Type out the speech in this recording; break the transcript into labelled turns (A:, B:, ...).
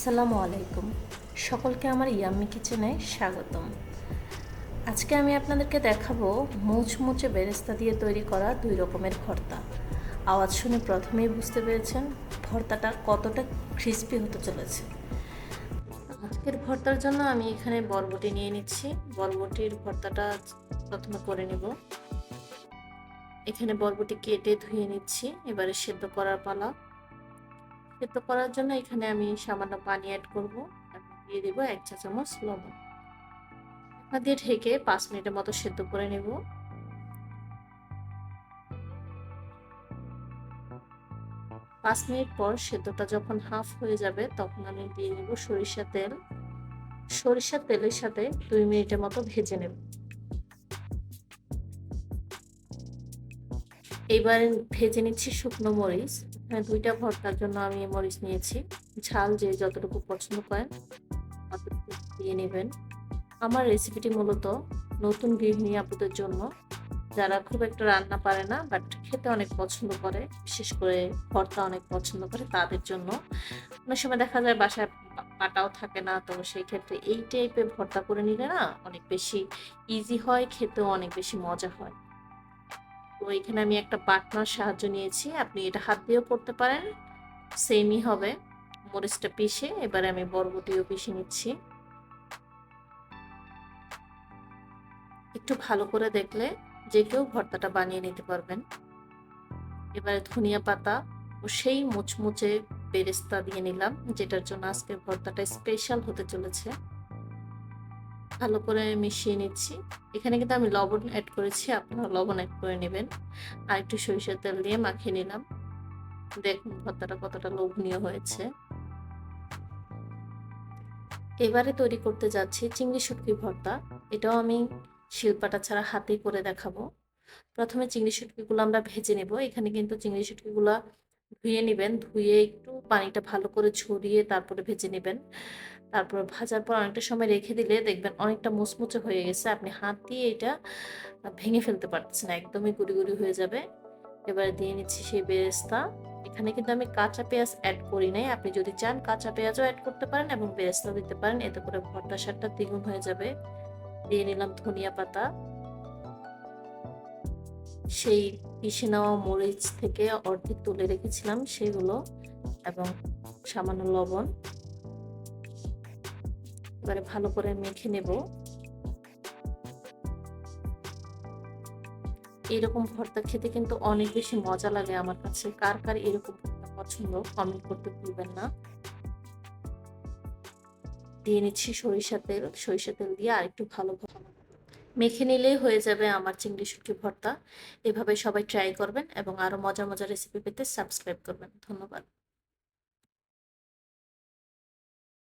A: আসসালামু আলাইকুম। সকলকে আমার ইয়াম্মি কিচেনে স্বাগতম। আজকে আমি আপনাদেরকে দেখাবো মুচমুচে বেরেস্তা দিয়ে তৈরি করা দুই রকমের ভর্তা। আওয়াজ শুনে প্রথমেই বুঝতে পেরেছেন ভর্তাটা কতটা ক্রিস্পি হতে চলেছে। আজকের ভর্তার জন্য আমি এখানে বরবটি নিয়ে নিচ্ছি। বরবটির ভর্তাটা প্রথমে করে নেব। এখানে বরবটি কেটে ধুয়ে নিচ্ছি। এবারে সেদ্ধ করার পালা। সেদ্ধ করার জন্য এখানে আমি সামান্য পানি অ্যাড করব। এবং দিয়ে দেবো এক চা চামচ লবণ। ঢাকনা দিয়ে ঢেকে পাঁচ মিনিটের মতো সেদ্ধ করে নেব। পাঁচ মিনিট পর সেদ্ধটা যখন হাফ হয়ে যাবে, তখন আমি দিয়ে নেব সরিষা তেল। সরিষার তেলের সাথে দুই মিনিটের মতো ভেজে নেব। এবার ভেজে নিচ্ছি শুকনো মরিচ। এখানে দুইটা ভর্তার জন্য আমি মরিচ নিয়েছি। ঝাল যে যতটুকু পছন্দ করেন, ততটুকু দিয়ে নেবেন। আমার রেসিপিটি মূলত নতুন গৃহিণী আপুদের জন্য। যারা খুব একটা রান্না পারে না বাট খেতে অনেক পছন্দ করে, বিশেষ করে ভর্তা অনেক পছন্দ করে তাদের জন্য। অনেক সময় দেখা যায় বাসায় পাটাও থাকে না, তো সেই ক্ষেত্রে এই টাইপের ভর্তা করে নিলে না অনেক বেশি ইজি হয়, খেতেও অনেক বেশি মজা হয়। তো এখানে আমি একটা বাটনার সাহায্য নিয়েছি। আপনি এটা হাত দিয়েও করতে পারেন। সেমই হবে। মরিচটা পিষে এবারে আমি বরবটিও পিষে নিচ্ছি। একটু ভালো করে দেখলে যে কেউ ভর্তাটা বানিয়ে নিতে পারবেন। এবারে ধনিয়া পাতা ও সেই মুচমুচে বেরেস্তা দিয়ে নিলাম, যেটার জন্য আজকে ভর্তাটা স্পেশাল হতে চলেছে। ভালো করে মিশিয়ে নিচ্ছি। এখানে কিন্তু আমি লবণ অ্যাড করেছি, আপনারা লবণ অ্যাড করে নেবেন। আর একটু সরিষার তেল দিয়ে মাখিয়ে নিলাম। দেখুন ভর্তাটা কতটা লোভনীয় হয়েছে। এবারে তৈরি করতে যাচ্ছি চিংড়ি শুটকি ভর্তা। এটাও আমি শিল্পাটা ছাড়া হাতেই করে দেখাবো। প্রথমে চিংড়ি শুটকিগুলো আমরা ভেজে নেব। এখানে কিন্তু চিংড়ি শুটকিগুলো ধুয়ে নেবেন। ধুয়ে একটু পানিটা ভালো করে ছড়িয়ে তারপরে ভেজে নেবেন। তারপর ভাজার পর অনেকটা সময় রেখে দিলে দেখবেন অনেকটা মুচমুচে হয়ে গেছে। আপনি হাত দিয়ে এটা ভেঙে ফেলতে পারতেছেন না, একদমই গুড়ি গুড়ি হয়ে যাবে। এবারে দিয়ে নিচ্ছি সেই বেরেস্তা। এখানে কিন্তু আমি কাঁচা পেঁয়াজ অ্যাড করি নাই। আপনি যদি চান কাঁচা পেঁয়াজও অ্যাড করতে পারেন এবং বেরেস্তাও দিতে পারেন। এতে করে ভর্তা সারটা দ্বিগুণ হয়ে যাবে। দিয়ে নিলাম ধনিয়া পাতা। সেই পিষে নেওয়া মরিচ থেকে অর্ধেক তুলে রেখেছিলাম সেগুলো এবং সামান্য লবণ। এবারে ভালো করে মেখে নেব। এরকম ভর্তা খেতে কিন্তু অনেক বেশি মজা লাগে আমার কাছে। কার কার এরকম ভর্তা পছন্দ কমেন্ট করতে ভুলবেন না। দিয়ে নিচ্ছি সরিষা তেল। সরিষা তেল দিয়ে আর একটু ভালো মেখে নিলেই হয়ে যাবে আমার চিংড়ি শুটকি ভর্তা। এভাবে সবাই ট্রাই করবেন এবং আরও মজার মজার রেসিপি পেতে সাবস্ক্রাইব করবেন। ধন্যবাদ।